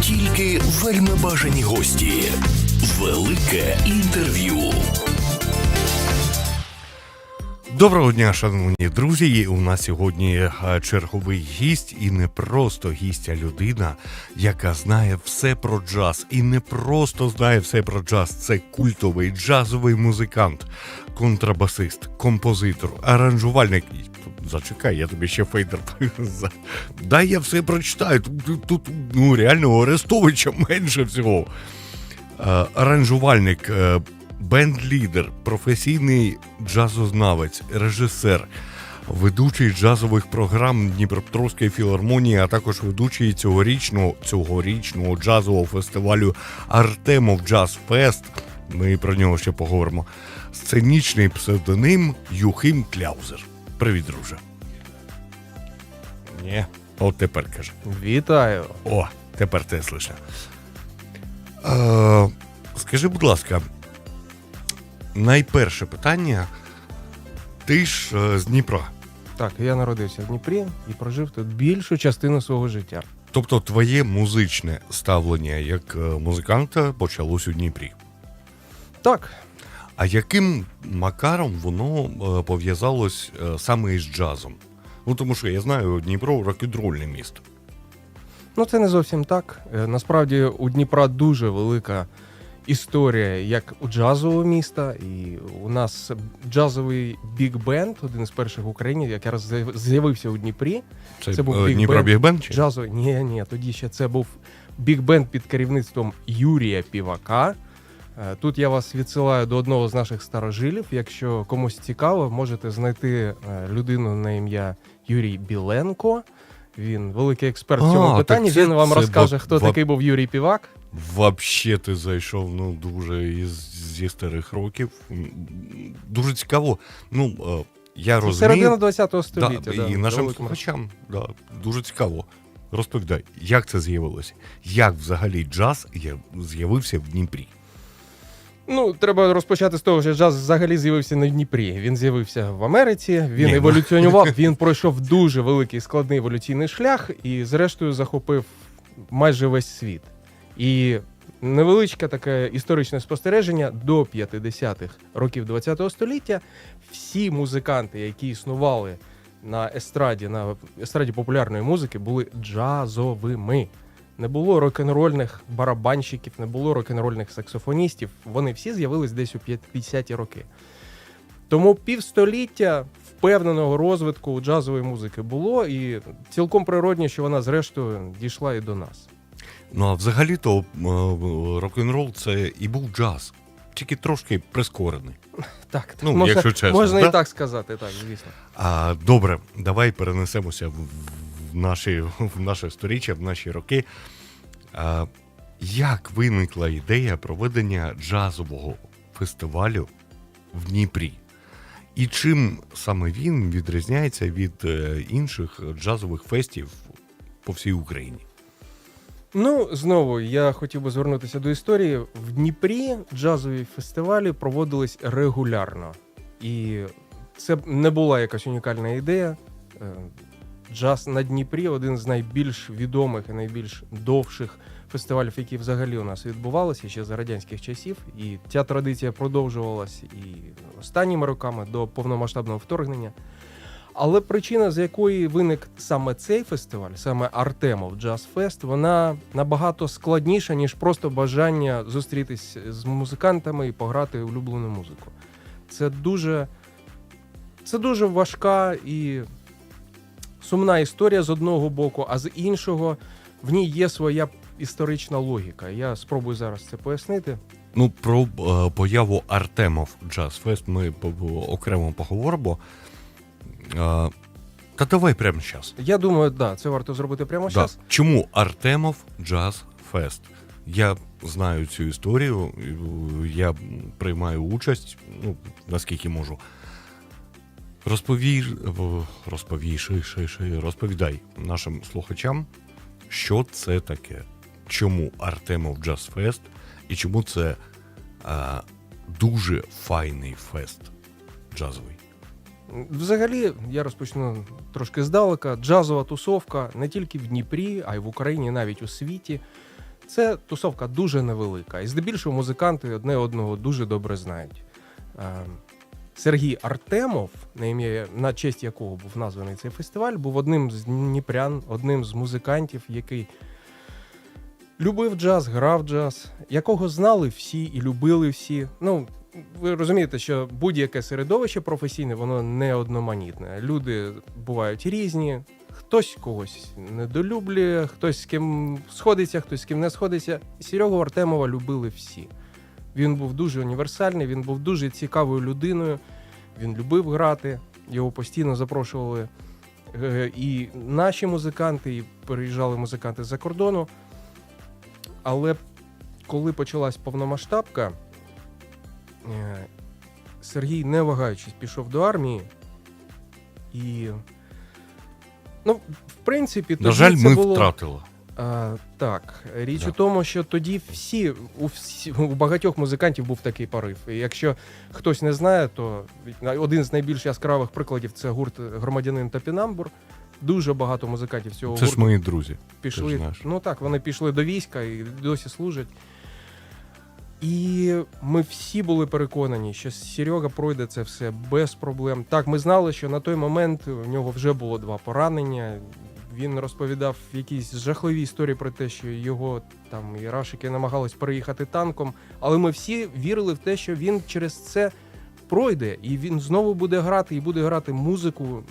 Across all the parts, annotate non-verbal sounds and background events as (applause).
Тільки вельми бажані гості. Велике інтерв'ю. Доброго дня, шановні друзі. У нас сьогодні е, черговий гість, і не просто гість, людина, яка знає все про джаз. І не просто знає все про джаз. Це культовий джазовий музикант, контрабасист, композитор, аранжувальник. Зачекай, я тобі ще фейдер. (laughs) Дай я все прочитаю. Тут, тут, ну реально Арестовича менше всього. Е, аранжувальник, е, бенд-лідер, професійний джазознавець, режисер, ведучий джазових програм Дніпропетровської філармонії, а також ведучий цьогорічного, цьогорічного джазового фестивалю Артемов Джаз Фест. Ми про нього ще поговоримо. Сценічний псевдоним Юхим Кляузер. Привіт, друже. Ні, от тепер каже. Вітаю. О, тепер те слыше. Е, скажи, будь ласка, найперше питання. Ти ж е, з Дніпра. Так, я народився в Дніпрі і прожив тут більшу частину свого життя. Тобто твоє музичне ставлення як е, музиканта почалось у Дніпрі. Так, А яким макаром воно е, пов'язалось е, саме із джазом? Ну, тому що я знаю, Дніпро рок-н-рольне місто. ну це не зовсім так. Е, Насправді у Дніпра дуже велика історія як у джазового міста, і у нас джазовий бік-бенд, один із перших в Україні, якраз з'явився у Дніпрі. Це, Це був Дніпро Band. Біг Бенд чи? Джазовий, ні, ні, тоді ще це був бік-бенд під керівництвом Юрія Півака. Е, Тут я вас відсилаю до одного з наших старожилів. Якщо комусь цікаво, можете знайти е, людину на ім'я Юрій Біленко. Він великий експерт в цьому питанні. Він вам розкаже, хто такий був Юрій Півак. Вообще ти зайшов ну дуже із зі старих років. Дуже цікаво. Ну е, я Це середина розумію, 20 століття. да, да, і нашим слухачам да, дуже цікаво. Розповідай, як це з'явилося? Як взагалі джаз з'явився в Дніпрі? Ну, треба розпочати з того, що джаз взагалі з'явився в Дніпрі. Він з'явився в Америці, він Ні, ну. еволюціонував, (laughs) він пройшов дуже великий складний еволюційний шлях і, зрештою, захопив майже весь світ. І невеличке таке історичне спостереження до 50-х років ХХ століття всі музиканти, які існували на естраді, на естраді популярної музики, були джазовими. Не було рок-н-рольних барабанщиків, не було рок-н-рольних саксофоністів. Вони всі з'явились десь у 50-ті роки. Тому півстоліття впевненого розвитку джазової музики було, і цілком природні, що вона зрештою дійшла і до нас. Ну а взагалі-то е, рок-н-рол це і був джаз, тільки трошки прискорений. Так, Ну, можна, якщо чесно, можна да? і так сказати, так, звісно. А, добре, давай перенесемося в, в, наші, в наше сторіччя, в наші роки. А, як виникла ідея проведення джазового фестивалю в Дніпрі? І чим саме він відрізняється від е, інших джазових фестів по всій Україні? Ну, знову я хотів би звернутися до історії. В Дніпрі джазові фестивалі проводились регулярно. І це не була якась унікальна ідея. Джаз на Дніпрі один з найбільш відомих і найбільш довших фестивалів, які взагалі у нас відбувалися ще за радянських часів. І ця традиція продовжувалась і останніми роками до повномасштабного вторгнення. Але причина, з якої виник саме цей фестиваль, саме Артемов Джаз Фест, вона набагато складніша, ніж просто бажання зустрітись з музикантами і пограти улюблену музику. Це дуже, це дуже важка і сумна історія з одного боку, а з іншого в ній є своя історична логіка. Я спробую зараз це пояснити. Ну, про е, появу Артемов Джаз Фест ми окремо поговоримо. Е, та давай прямо зараз. Я думаю, да, це варто зробити прямо Да. зараз. Чому Артемов Джаз Фест? Я знаю цю історію, е, я приймаю участь, ну, наскільки можу. Розповій, в- розповій, ши, ши, ши, розповідай нашим слухачам, що це таке, чому Артемов Джаз Фест і чому це е, дуже файний фест джазовий. Взагалі, я розпочну трошки здалека. Джазова тусовка не тільки в Дніпрі, а й в Україні, навіть у світі. Це тусовка дуже невелика. І здебільшого музиканти одне одного дуже добре знають. Сергій Артемов, на ім'я на честь якого був названий цей фестиваль, був одним з дніпрян, одним з музикантів, який любив джаз, грав джаз, якого знали всі і любили всі. Ну, ви розумієте, що будь-яке середовище професійне, воно не одноманітне. Люди бувають різні, хтось когось недолюблює, хтось з ким сходиться, хтось з ким не сходиться. Серегу Артемова любили всі. Він був дуже універсальний, він був дуже цікавою людиною. Він любив грати, його постійно запрошували е, і наші музиканти, і переїжджали музиканти з-за кордону. Але коли почалась повномасштабка, е, Сергій, не вагаючись, пішов до армії. І, ну, в принципі, На жаль, це ми було... втратили. А, так, річ Да. у тому, що тоді всі у, всі у багатьох музикантів був такий порив. І якщо хтось не знає, то один з найбільш яскравих прикладів це гурт громадянин Топінамбур. Дуже багато музикантів цього Це ж мої друзі. пішли. ж. Ну так, вони пішли до війська і досі служать. І ми всі були переконані, що Серега пройде це все без проблем. Так, ми знали, що на той момент в нього вже було два поранення. Він розповідав якісь жахливі історії про те, що його там і рашики намагались переїхати танком. Але ми всі вірили в те, що він через це пройде, і він знову буде грати, і буде грати музику,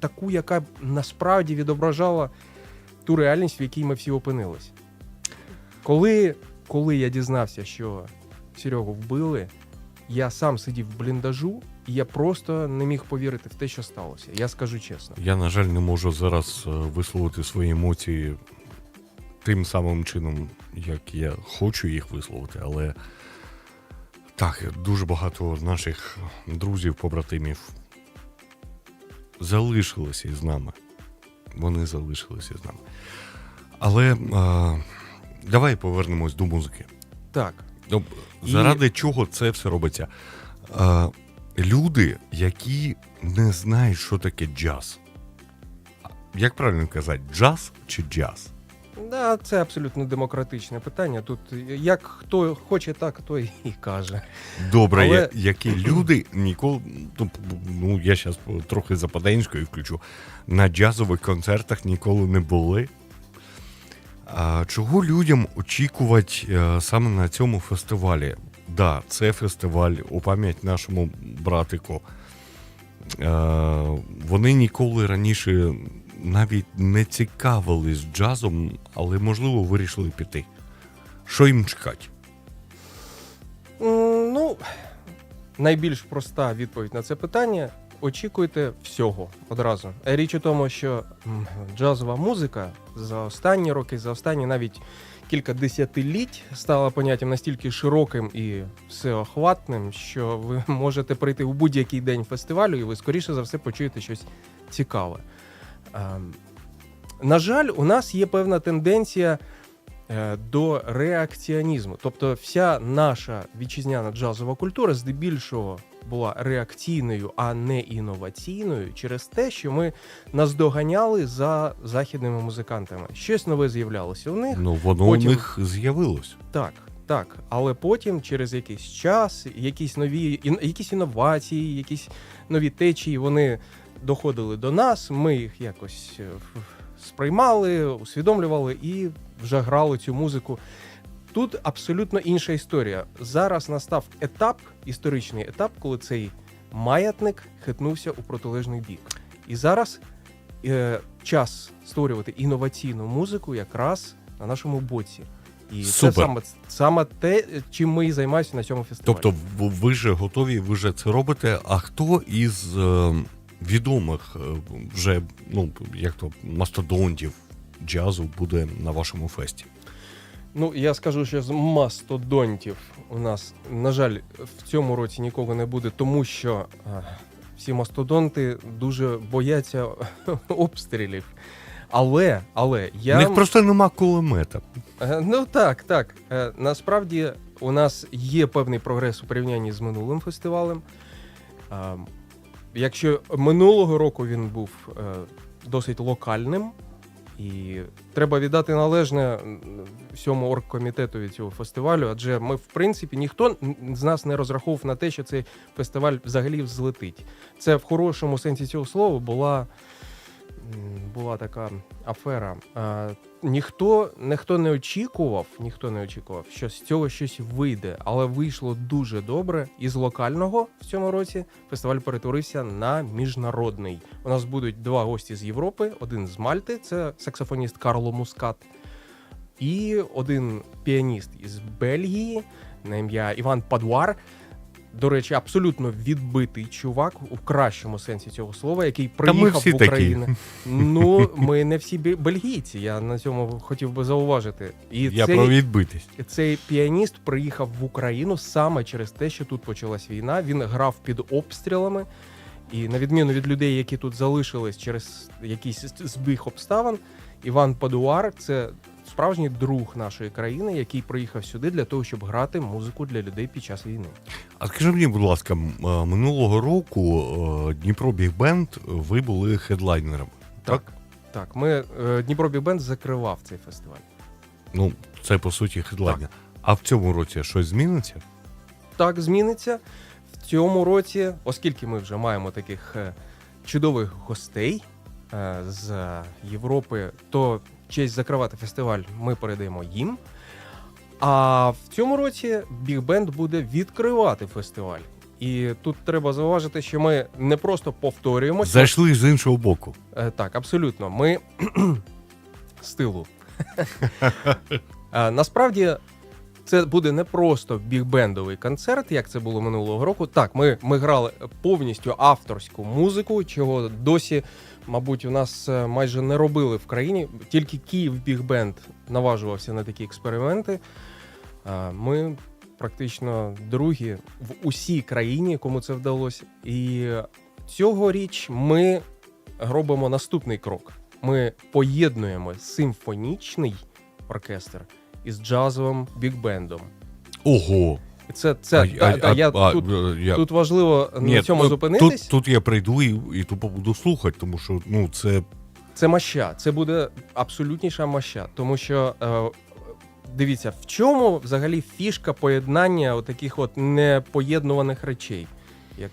таку, яка насправді відображала ту реальність, в якій ми всі опинились. Коли, коли я дізнався, що Серегу вбили, я сам сидів в бліндажу, і я просто не міг повірити в те, що сталося. Я скажу чесно. Я, на жаль, не можу зараз е, висловити свої емоції тим самим чином, як я хочу їх висловити, але так, дуже багато наших друзів, побратимів залишилися із нами. Вони залишилися з нами. Але е, давай повернемось до музики. Так, Ну, І- Заради чого це все робиться? Е, люди, які не знають, що таке джаз. Як правильно казати, джаз чи джаз? да, це абсолютно демократичне питання. Тут як хто хоче, так то і каже. Добре, Але- я- які (clears throat) люди ніколи. Ну, ну я зараз трохи западенською включу. На джазових концертах ніколи не були. А чого людям очікувати е, саме на цьому фестивалі? Да, це фестиваль у пам'ять нашому братику. Е, вони ніколи раніше навіть не цікавились джазом, але можливо вирішили піти. Що їм чекати? Ну, найбільш проста відповідь на це питання. Очікуйте всього одразу. Річ у тому, що джазова музика за останні роки, за останні навіть кілька десятиліть стала поняттям настільки широким і всеохватним, що ви (laughs) можете прийти у будь-який день фестивалю, і ви скоріше за все почуєте щось цікаве. Ем, На жаль, у нас є певна тенденція е, до реакціонізму. Тобто, вся наша вітчизняна джазова культура здебільшого була реакційною, а не інноваційною, через те, що ми наздоганяли за західними музикантами. Щось нове з'являлося у них. Ну, воно Потім- у них з'явилось. Так, так. Але потім, через якийсь час, якісь нові якісь інновації, якісь нові течії, вони доходили до нас. Ми їх якось е, сприймали, усвідомлювали і вже грали цю музику. Тут абсолютно інша історія. Зараз настав етап, історичний етап, коли цей маятник хитнувся у протилежний бік. І зараз е, час створювати інноваційну музику якраз на нашому боці. І Супер. це саме, саме те, чим ми і займаємося на цьому фестивалі. Тобто, ви же готові, ви же це робите. А хто із е, відомих е, вже, ну як то мастодонтів джазу буде на вашому фесті? Ну, я скажу, що з мастодонтів у нас, на жаль, в цьому році нікого не буде, тому що а, всі мастодонти дуже бояться (laughs) обстрілів. Але, але я. У них просто нема кулемета. Е, Ну так, так. Е, Насправді у нас є певний прогрес у порівнянні з минулим фестивалем. Ем, якщо минулого року він був е, досить локальним, і треба віддати належне всьому оргкомітету цього фестивалю, адже ми, в принципі, ніхто з нас не розраховував на те, що цей фестиваль взагалі взлетить. Це в хорошому сенсі цього слова була, була така афера. А, ніхто, ніхто не очікував, ніхто не очікував, що з цього щось вийде, але вийшло дуже добре. І з локального в цьому році фестиваль перетворився на міжнародний. У нас будуть два гості з Європи: один з Мальти, це саксофоніст Карло Мускат, і один піаніст із Бельгії на ім'я Іван Падуар. До речі, абсолютно відбитий чувак у кращому сенсі цього слова, який приїхав в такі. Україну. Ну, ми не всі бельгійці. Я на цьому хотів би зауважити. І Я цей, про відбитість. цей піаніст приїхав в Україну саме через те, що тут почалась війна. Він грав під обстрілами. І на відміну від людей, які тут залишились через якийсь збіг обставин, Іван Падуар це справжній друг нашої країни, який приїхав сюди для того, щоб грати музику для людей під час війни. А скажи мені, будь ласка, е, минулого року е, Дніпро Біг Бенд ви були хедлайнером. Так? Так, ми е, Дніпро Біг Бенд закривав цей фестиваль. Ну, це по суті хедлайнер. А в цьому році щось зміниться? так зміниться в цьому році, оскільки ми вже маємо таких чудових гостей з Європи, то честь закривати фестиваль ми передаємо їм. А в цьому році Біг Бенд буде відкривати фестиваль. І тут треба зауважити, що ми не просто повторюємося. Зайшли з іншого боку. Е, Так, абсолютно. Ми (clears throat) з тилу. (laughs) Насправді. Це буде не просто бігбендовий концерт, як це було минулого року. Так, ми, ми грали повністю авторську музику, чого досі, мабуть, у нас е, майже не робили в країні. Тільки Київ Бігбенд наважувався на такі експерименти. Ми практично другі в усій країні, кому це вдалося. І цьогоріч ми робимо наступний крок. Ми поєднуємо симфонічний оркестр із джазовим бікбендом. Ого! Це, це та- та, я тут, е, я- тут важливо Ні, на цьому тут- зупинитись. Тут, тут я прийду і, і тупо буду слухати, тому що ну це Це маща. Це буде абсолютніша маща. Тому що е, дивіться, в чому взагалі фішка поєднання таких от непоєднуваних речей. Як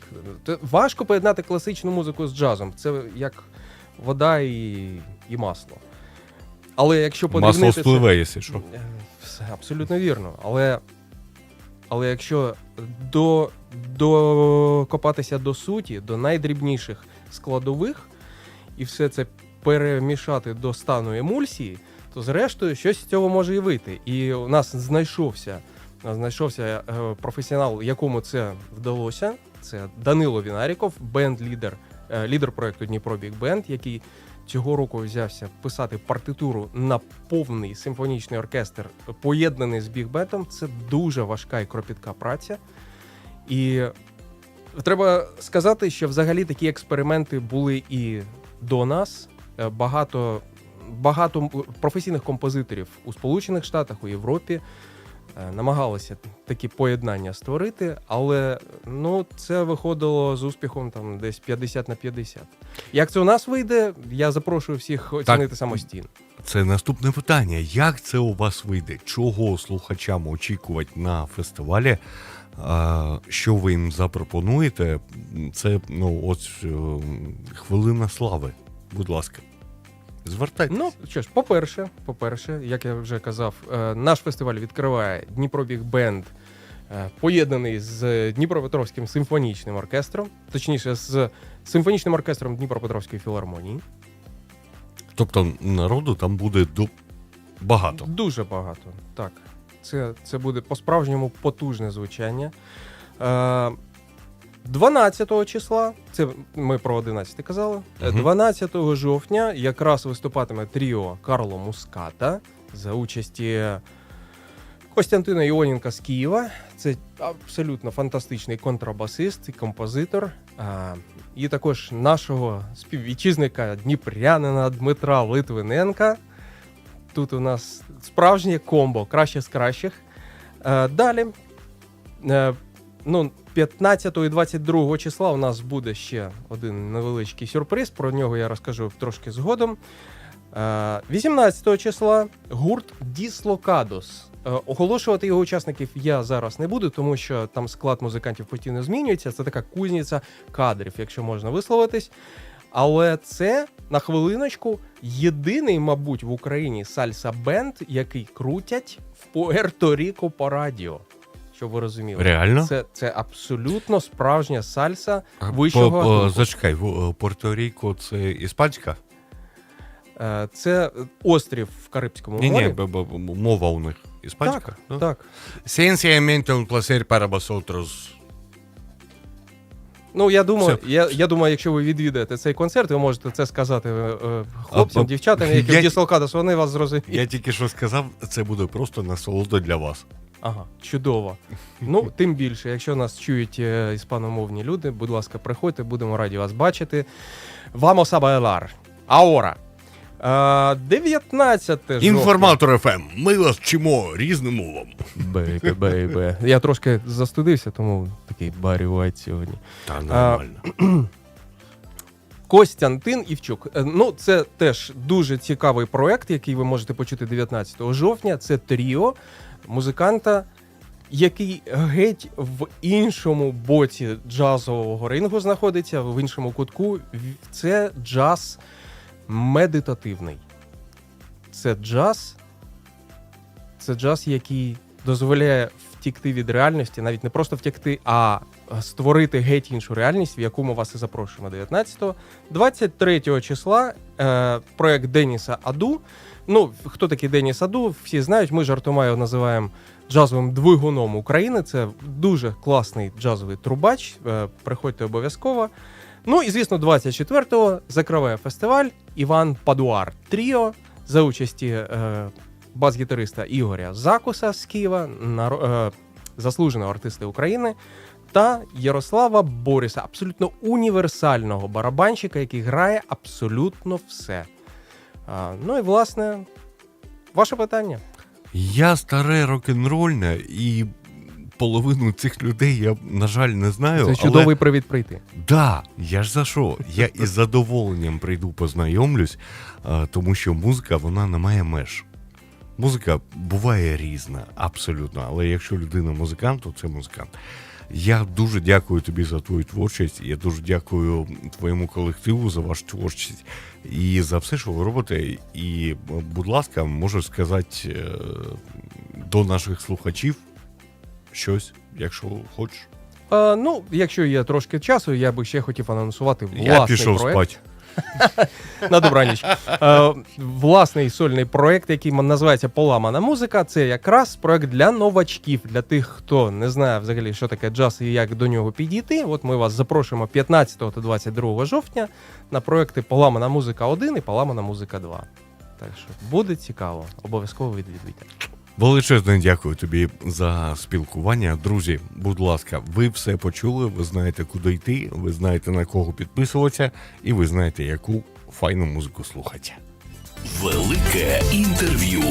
важко поєднати класичну музику з джазом. Це як вода і, і масло. Але якщо масло подивитися... спливе, якщо що. Е, Все абсолютно вірно. Але, але якщо до, докопатися до суті, до найдрібніших складових, і все це перемішати до стану емульсії, то зрештою щось з цього може і вийти. І у нас знайшовся, знайшовся е, професіонал, якому це вдалося. Це Данило Вінаріков, бенд-лідер, е, лідер проекту Дніпро Біг Бенд, який цього року взявся писати партитуру на повний симфонічний оркестр, поєднаний з бігбетом. Це дуже важка і кропітка праця. І треба сказати, що взагалі такі експерименти були і до нас. Е, Багато, багато професійних композиторів у Сполучених Штатах, у Європі намагалися такі поєднання створити, але ну, це виходило з успіхом там десь 50 на 50. Як це у нас вийде, я запрошую всіх оцінити самостійно. Це наступне питання. Як це у вас вийде? Чого слухачам очікувати на фестивалі? Що ви їм запропонуєте? Це ну, ось е, хвилина слави. Будь ласка. Звертайтесь. Ну що ж, по-перше, по-перше, як я вже казав, е, наш фестиваль відкриває Дніпро Біг Бенд, е, поєднаний з Дніпропетровським симфонічним оркестром, точніше, з симфонічним оркестром Дніпропетровської філармонії. Тобто народу там буде до... багато. Дуже багато. Так. Це, це буде по-справжньому потужне звучання. Е, 12 числа, це ми про 11 казали. Е, 12 жовтня якраз виступатиме тріо Карло Муската за участі Костянтина Іоненка з Києва. Це абсолютно фантастичний контрабасист і композитор. І також нашого співвітчизника Дніпрянина Дмитра Литвиненка. Тут у нас справжнє комбо, краще з кращих. Е, далі. Е, ну, 15 і 22 числа у нас буде ще один невеличкий сюрприз. Про нього я розкажу трошки згодом. Е, 18 числа гурт Діслокадос. Е, Оголошувати його учасників я зараз не буду, тому що там склад музикантів постійно змінюється. Це така кузниця кадрів, якщо можна висловитись. Але це на хвилиночку єдиний, мабуть, в Україні сальса бенд, який крутять в Пуерто-Ріко по радіо. Щоб ви розуміли, Реально? це, це абсолютно справжня сальса вищого. по- по- Зачекай, е, Порто-Ріко це іспанська? Е, Це острів в Карибському Ні, морі. ні, б- мова у них іспанська. так, да? так. Sencillamente un placer para vosotros. Ну я думаю, Все. я, я думаю, якщо ви відвідаєте цей концерт, ви можете це сказати е, е, хлопцям, А, дівчатам, які я- в Діслокадос, вони вас зрозуміють. Я тільки що сказав, це буде просто насолода для вас. Ага, чудово. Ну, (laughs) тим більше, якщо нас чують е, іспаномовні люди, будь ласка, приходьте, будемо раді вас бачити. Vamos a bailar. Е, 19 жовтня. Інформатор ФМ. Ми вас вчимо різним мовам. Бейбе, бейбе. Я трошки застудився, тому такий Баррі Уайт сьогодні. Та нормально. (clears throat) Костянтин Івчук. Е, Ну, це теж дуже цікавий проект, який ви можете почути 19 жовтня. Це тріо музиканта, який геть в іншому боці джазового рингу знаходиться, в іншому кутку. Це джаз медитативний. Це джаз. Це джаз, який дозволяє втікти від реальності, навіть не просто втікти, а створити геть іншу реальність, в яку ми вас і запрошуємо 19-го. 23 числа е, проект Деніса Аду. Ну, хто такий Деніс Аду? Всі знають, ми жартома його називаємо джазовим двигуном України. Це дуже класний джазовий трубач. Е, приходьте обов'язково. Ну і звісно, 24-го закриває фестиваль Іван Падуар Тріо за участі е, бас-гітариста Ігоря Закуса з Києва, наро- е, заслуженого артиста України, та Ярослава Бориса, абсолютно універсального барабанщика, який грає абсолютно все. А, ну і власне, ваше питання. Я старе рок-н-рольне і половину цих людей я, на жаль, не знаю. Це чудовий але... привід прийти. Да, я ж за що? Я із задоволенням прийду познайомлюсь, а, тому що музика вона не має меж. Музика буває різна, абсолютно. Але якщо людина музикант, то це музикант. Я дуже дякую тобі за твою творчість. Я дуже дякую твоєму колективу за вашу творчість і за все, що ви робите. І, будь ласка, можу сказати е, до наших слухачів щось, якщо хочеш. А, ну, якщо є трошки часу, я би ще хотів анонсувати власний Я пішов проект. спати. На добраніч. Е, власний сольний проект, який називається Поламана музика. Це якраз проект для новачків, для тих, хто не знає взагалі, що таке джаз і як до нього підійти. От ми вас запрошуємо 15 та 22 жовтня на проекти Поламана музика 1 і Поламана музика 2. Так що буде цікаво, обов'язково відвідуйте. Величезне дякую тобі за спілкування. Друзі, будь ласка, ви все почули, ви знаєте, куди йти, ви знаєте на кого підписуватися, і ви знаєте, яку файну музику слухати. Велике інтерв'ю.